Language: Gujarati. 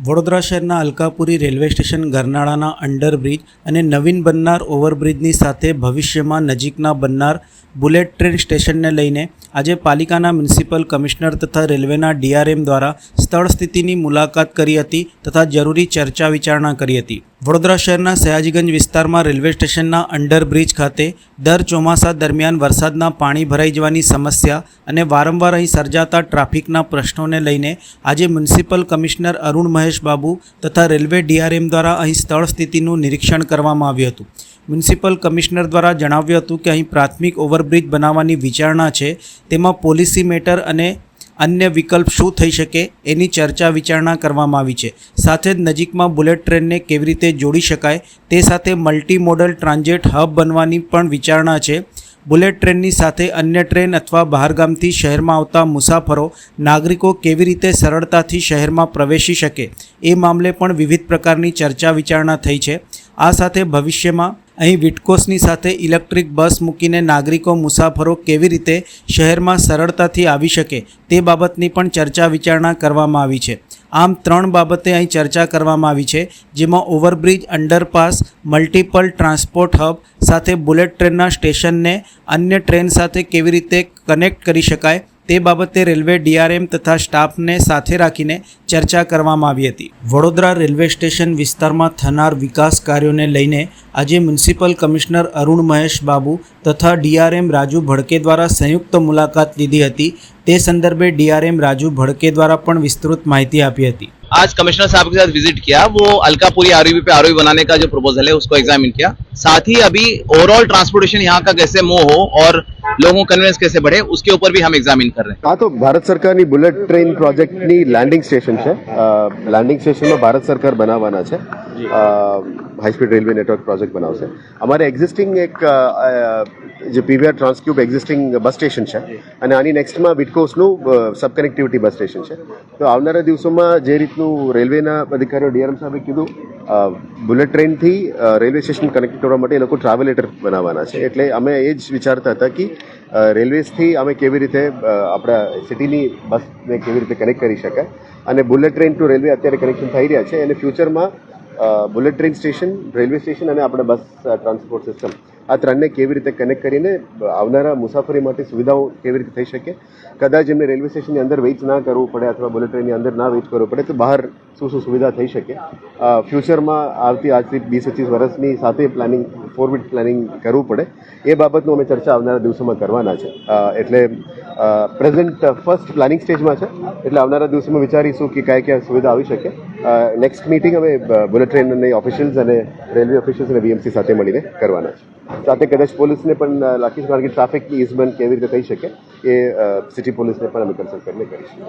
વડોદરા શહેરના અલકાપુરી રેલવે સ્ટેશન ગરનાળાના અંડરબ્રિજ અને નવીન બનનાર ઓવરબ્રિજની સાથે ભવિષ્યમાં નજીકના બનનાર બુલેટ ટ્રેન સ્ટેશનને લઈને આજે પાલિકાના મ્યુનિસિપલ કમિશનર તથા રેલવેના ડીઆરએમ દ્વારા સ્થળ સ્થિતિની મુલાકાત કરી હતી તથા જરૂરી ચર્ચા વિચારણા કરી હતી. વડોદરા શહેરના સયાજીગંજ વિસ્તારમાં રેલવે સ્ટેશનના અંડરબ્રિજ ખાતે દર ચોમાસા દરમિયાન વરસાદના પાણી ભરાઈ જવાની સમસ્યા અને વારંવાર અહીં સર્જાતા ટ્રાફિકના પ્રશ્નોને લઈને આજે મ્યુનિસિપલ કમિશનર અરુણ મહેશ બાબુ તથા રેલવે ડીઆરએમ દ્વારા અહીં સ્થળ સ્થિતિનું નિરીક્ષણ કરવામાં આવ્યું હતું. મ્યુનિસિપલ કમિશનર દ્વારા જણાવ્યું હતું કે અહીં પ્રાથમિક ઓવરબ્રિજ બનાવવાની વિચારણા છે. તેમાં પોલિસી મેટર અને અન્ય વિકલ્પ શું થઈ શકે એની ચર્ચા વિચારણા કરવામાં આવી છે. સાથે જ નજીકમાં બુલેટ ટ્રેનને કેવી રીતે જોડી શકાય તે સાથે મલ્ટી મોડલ ટ્રાન્ઝિટ હબ બનવાની પણ વિચારણા છે. બુલેટ ટ્રેનની સાથે અન્ય ટ્રેન અથવા બહારગામથી શહેરમાં આવતા મુસાફરો, નાગરિકો કેવી રીતે સરળતાથી શહેરમાં પ્રવેશી શકે એ મામલે પણ વિવિધ પ્રકારની ચર્ચા વિચારણા થઈ છે. આ સાથે ભવિષ્યમાં અહીં વિટકોસની સાથે ઇલેક્ટ્રિક બસ મૂકીને નાગરિકો, મુસાફરો કેવી રીતે શહેરમાં સરળતાથી આવી શકે તે બાબતની પણ ચર્ચા વિચારણા કરવામાં આવી છે. આમ ત્રણ બાબતે અહીં ચર્ચા કરવામાં આવી છે, જેમાં overbridge, underpass, multiple transport hub સાથે બુલેટ ટ્રેનના સ્ટેશનને અન્ય ટ્રેન સાથે કેવી રીતે કનેક્ટ કરી શકાય તે બાબતે રેલવે ડીઆરએમ તથા સ્ટાફને સાથે રાખીને ચર્ચા કરવામાં આવી હતી. વડોદરા રેલવે સ્ટેશન વિસ્તારમાં થનાર વિકાસ કાર્યોને લઈને આજે મ્યુનિસિપલ કમિશનર અરુણ મહેશ બાબુ તથા ડીઆરએમ રાજુ ભડકે દ્વારા સંયુક્ત મુલાકાત લીધી હતી. તે સંદર્ભે ડીઆરએમ રાજુ ભડકે દ્વારા પણ વિસ્તૃત માહિતી આપી હતી. आज कमिश्नर साहब के साथ विजिट किया वो अलकापुरी आरओबी पे आरओबी बनाने का जो प्रपोजल है उसको एग्जामिन किया साथ ही अभी ओवरऑल ट्रांसपोर्टेशन यहाँ का कैसे मूव हो और लोगों को कन्वेंस कैसे बढ़े उसके ऊपर भी हम एग्जामिन कर रहे हैं હા તો ભારત સરકારની બુલેટ ટ્રેન પ્રોજેક્ટની લેન્ડિંગ સ્ટેશન છે લેન્ડિંગ સ્ટેશનમાં ભારત સરકાર બનાવવાના છે High speed railway network project બનાવશે અમારે એક્ઝિસ્ટિંગ એક જે PVR Transcube existing bus station છે અને આની નેક્સ્ટમાં વિટકોસનું સબ કનેક્ટિવિટી બસ સ્ટેશન છે તો આવનારા દિવસોમાં જે રીતનું રેલવેના અધિકારીઓ ડીઆરએમ સાહેબે કીધું બુલેટ ટ્રેનથી રેલવે સ્ટેશન કનેક્ટ કરવા માટે એ લોકો ટ્રાવેલેટર બનાવવાના છે એટલે અમે એ જ વિચારતા હતા કે રેલવેઝથી અમે કેવી રીતે આપણા સિટીની બસને કેવી રીતે કનેક્ટ કરી શકાય અને બુલેટ ટ્રેન ટુ રેલવે અત્યારે કનેક્શન થઈ રહ્યા છે અને ફ્યુચરમાં bullet train station railway station અને આપણે બસ ટ્રાન્સપોર્ટ સિસ્ટમ આ ત્રણને કેવી રીતે કનેક્ટ કરીને આવનારા મુસાફરી માટે સુવિધાઓ કેવી રીતે થઈ શકે? કદાચ એમને રેલવે સ્ટેશનની અંદર વેઇટ ના કરવું પડે અથવા બુલેટ ટ્રેનની અંદર ના વેઇટ કરવું પડે, તો બહાર શું શું સુવિધા થઈ શકે? ફ્યુચરમાં આવતી આજથી વીસ પચીસ વર્ષની સાથે પ્લાનિંગ ફોર વીટ પ્લાનિંગ કરવું પડે. એ બાબતનું અમે ચર્ચા આવનારા દિવસોમાં કરવાના છે. એટલે પ્રેઝન્ટ ફર્સ્ટ પ્લાનિંગ સ્ટેજમાં છે. એટલે આવનારા દિવસોમાં વિચારીશું કે કયા કયા સુવિધા આવી શકે. નેક્સ્ટ મિટિંગ અમે બુલેટ ટ્રેનની ઓફિશિયલ્સ અને રેલવે ઓફિશિયલ્સ અને વીએમસી સાથે મળીને કરવાના છે. સાથે કદાચ પોલીસને પણ રાખીશું કારણ કે ટ્રાફિકની ઇઝમેન્ટ કેવી રીતે થઈ શકે એ સિટી પોલીસને પણ અમે કન્સલ્ટ કરીને કરીશું.